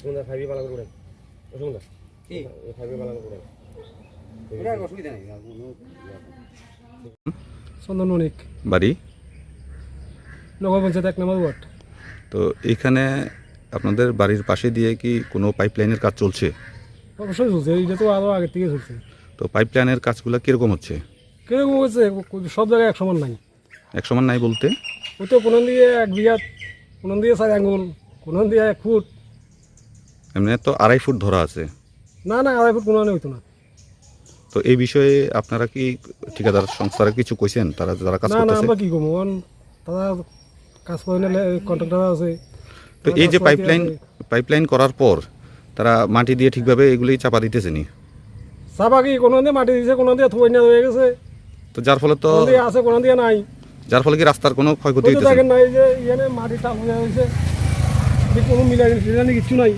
সুন্দর ফাইভে বালা করে উড়েন ও সুন্দর কি ফাইভে বালা করে উড়েন অসুবিধা নেই। চন্দন অনেক বাড়ি? নগর পঞ্চায়েত এক নম্বর ওয়ার্ড। তো এখানে আপনাদের বাড়ির পাশে দিয়ে কি কোনো পাইপলাইনের কাজ চলছে? অবশ্যই চলছে এইটা তো আরও আগের থেকে চলছে। তো পাইপলাইনের কাজগুলো কীরকম হচ্ছে? কীরকম হচ্ছে সব জায়গায় এক সমান নাই। এক সমান নাই বলতে? ওই তো কোন দিয়ে এক বিঘা কোন দিয়ে চার আঙ্গুল কোন দিয়ে এক ফুট এমনি তো আড়াই ফুট ধরা আছে। না না আড়াই ফুট কোনো হইতো না। তো এই বিষয়ে আপনারা কি ঠিকাদার সংস্থারা কিছু কইছেন? তারা যারা কাজ না না আমরা কি কারণ তারা কাজ করে নিলে কন্ট্রাক্টর আছে। তো এই যে পাইপলাইন পাইপলাইন করার পর তারা মাটি দিয়ে ঠিকভাবে এগুলি চাপা দিতেছে নি? চাপা কি? কোনো দিয়ে মাটি দিয়েছে কোনো দিয়ে থই না হয়ে গেছে। তো যার ফলে তো আছে কোনো দিয়ে নাই। যার ফলে কি রাস্তার কোনো ক্ষয়ক্ষতি হইতেছে? দেখেন নাই যে ইয়ানে মাটি টাল হয়ে যে কোনো মিলাই কিচ্ছু নাই।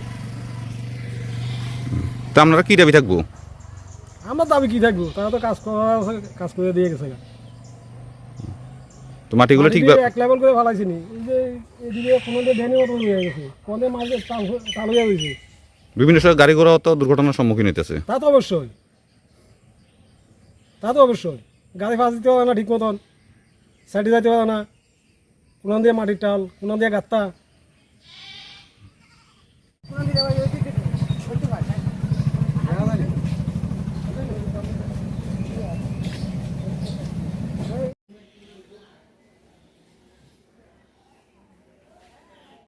তো আপনারা কি দাবি থাকব? আমরা দাবি কি থাকব? তারা তো কাজ করা কাজ করে দিয়ে গেছে তো মাটিগুলো মাটি ঠিকভাবে এক লেভেল করে ফালাইছি নি এই যে এদিকে কোনো দিয়ে ড্যানি মতো হয়ে গেছে কোনো মাঝে টাল হয়ে- গেছে বিভিন্ন সময় গাড়ি ঘোড়াও তো দুর্ঘটনার সম্মুখীন হইতেছে। তা তো অবশ্যই। তা তো অবশ্যই। গাড়ি ফাঁস দিতে পারে না ঠিক মতন। সাইডে যাইতে পারে না। কোনো দিয়ে মাটির টাল কোনো দিয়ে গাত্তা।